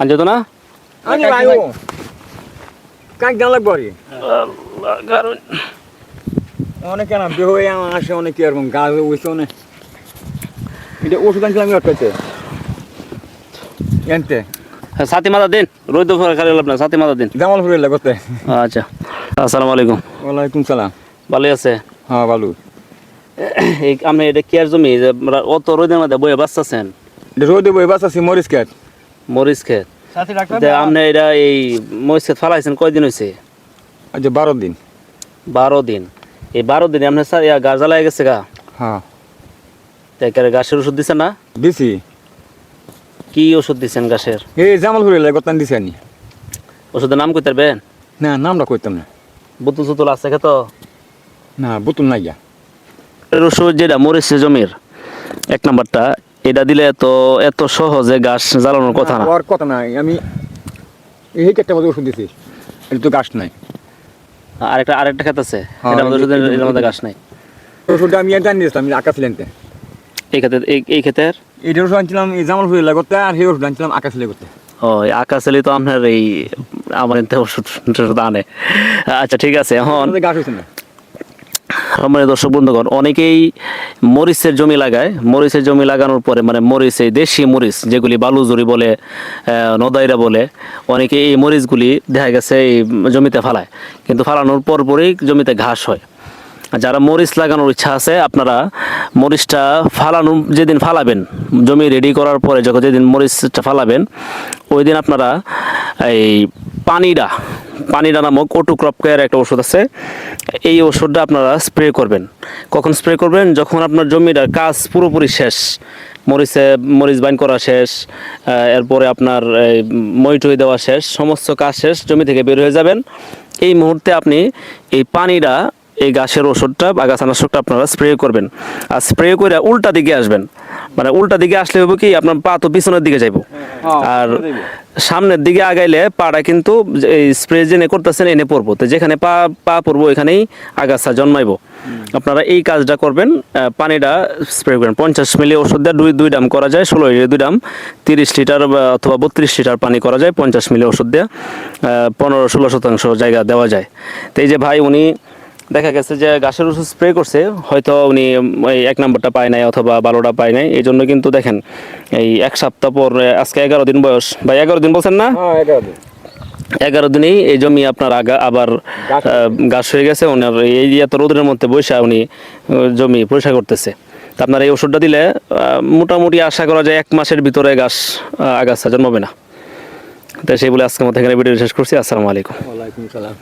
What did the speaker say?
আনছে তো না? আমি ভাই কাক দাম লাগবো আরে? অনেক কেন বেহ হয়ে আসে অনেক এরকম গাছ উঠছে অনেক। এটা ওষুধ আনছিলাম একটা এনতে। হ্যাঁ, সাথী মাথা দিন। রোদ খালি না সাথী মাথা দিন। জামাল ফুরে লাগতে আচ্ছা আসসালামু আলাইকুম। ওয়ালাইকুম সালাম। ভালোই আছে? হ্যাঁ ভালো। এই আপনি এটা কেয়ার জমি যে অত রোদের মধ্যে বয়ে বাঁচতেছেন? রোদে বই বাস আছে মরিচ খেত মরিচ খেত আপনি এটা এই মরিচ খেত ফালাইছেন কয়দিন হয়েছে আচ্ছা বারো দিন। বারো দিন। এই বারো দিনে আপনার স্যার ইয়া গাছ জ্বালাই গেছে গা? হ্যাঁ। তাই গাছের ওষুধ না? দিছি। কি ওষুধ দিচ্ছেন গাছের? এই জামাল ফুরে দিছি আনি। ওষুধের নাম কইতে পারবেন? না নামটা কইতাম না। বুতুল সুতুল আছে খেত না বুতুল নাই গা। ওষুধ যেটা মরিচে জমির এক নাম্বারটা এটা দিলে এত এত সহজে গাছ জ্বালানোর কথা না। আর কথা নাই। আমি এই একটা মধ্যে ওষুধ দিছি এটা তো গাছ নাই। আরেকটা আরেকটা খেত আছে। হ্যাঁ, এটার মধ্যে এই- ওষুধের এই- এটার মধ্যে গাছ নাই। ওষুধটা আমি জানি দিয়েছিলাম আকাশ লেনতে। এই ক্ষেতের এই- এই ক্ষেতের? এইটা ওষুধ আনছিলাম এই জামাল ফুরে লাগতে আর সেই ওষুধ আনছিলাম আকাশ লেগতে। ও আকাশালি তো আপনার এই আমার এতে ওষুধ আনে। আচ্ছা ঠিক আছে এখন গাছ হয়েছে না? সম্মানিত দর্শক বন্ধুগণ, অনেকেই মরিচের জমি লাগায়। মরিচের জমি লাগানোর পরে মানে মরিচ, এই দেশি মরিচ যেগুলি বালুজুরি বলে নদাইরা বলে, অনেকে এই মরিচগুলি দেখা গেছে এই জমিতে ফালায়। কিন্তু ফালানোর পরপরই জমিতে ঘাস হয়। যারা মরিচ লাগানোর ইচ্ছা আছে, আপনারা মরিচটা ফালানো যেদিন ফালাবেন, জমি রেডি করার পরে যখন যেদিন মরিচটা ফালাবেন ওই দিন আপনারা এই পানিডা পানিডা নামক ওটু ক্রপ কেয়ার একটা ওষুধ আছে। এই ওষুধটা আপনারা স্প্রে করবেন। কখন স্প্রে করবেন? যখন আপনার জমিটার কাজ পুরোপুরি শেষ, মরিচে, মরিচ বাইন করা শেষ এরপরে আপনার মইটই দেওয়া শেষ, সমস্ত কাজ শেষ, জমি থেকে বের হয়ে যাবেন। এই মুহূর্তে আপনি এই পানিটা, এই গাছের ওষুধটা বা গাছানাশকটা আপনারা স্প্রে করবেন। আর স্প্রে করে উল্টা দিকে আসবেন। মানে উল্টা দিকে আসলে হবে কি, আপনার পা তো পিছনের দিকে যাইব। আর সামনের দিকে আগাইলে পাটা কিন্তু এই স্প্রে জেনে করতেছেন এনে পড়ব তো যেখানে পা পা পড়ব এখানেই আগাছা জন্মাইবো। আপনারা এই কাজটা করবেন পানিটা স্প্রে করবেন। পঞ্চাশ মিলি ওষুধ দিয়ে দুই দুই ডাম করা যায় ষোলো দুই ডাম তিরিশ লিটার অথবা বত্রিশ লিটার পানি করা যায় পঞ্চাশ মিলি ওষুধ দিয়ে পনেরো ষোলো শতাংশ জায়গা দেওয়া যায়। তো এই যে ভাই উনি দেখা গেছে যে গাছের ওষুধ স্প্রে করছে হয়তো উনি ওই এক নম্বরটা পায় নাই অথবা বারোটা পায় নাই এই জন্য কিন্তু দেখেন এই এক সপ্তাহ পর আজকে এগারো দিন বয়স। বা এগারো দিন বলছেন না? হ্যাঁ এগারো দিন। দিনেই এই জমি আপনার আগা আবার গাছ হয়ে গেছে। ওনার এই এত রোদের মধ্যে বৈশা উনি জমি পরিষ্কার করতেছে। তা আপনার এই ওষুধটা দিলে মোটামুটি আশা করা যায় এক মাসের ভিতরে গাছ আগাছা জন্মাবে না। তো সেই বলে আজকের মধ্যে এখানে ভিডিও শেষ করছি আসসালামু আলাইকুম। ওয়ালাইকুম সালাম।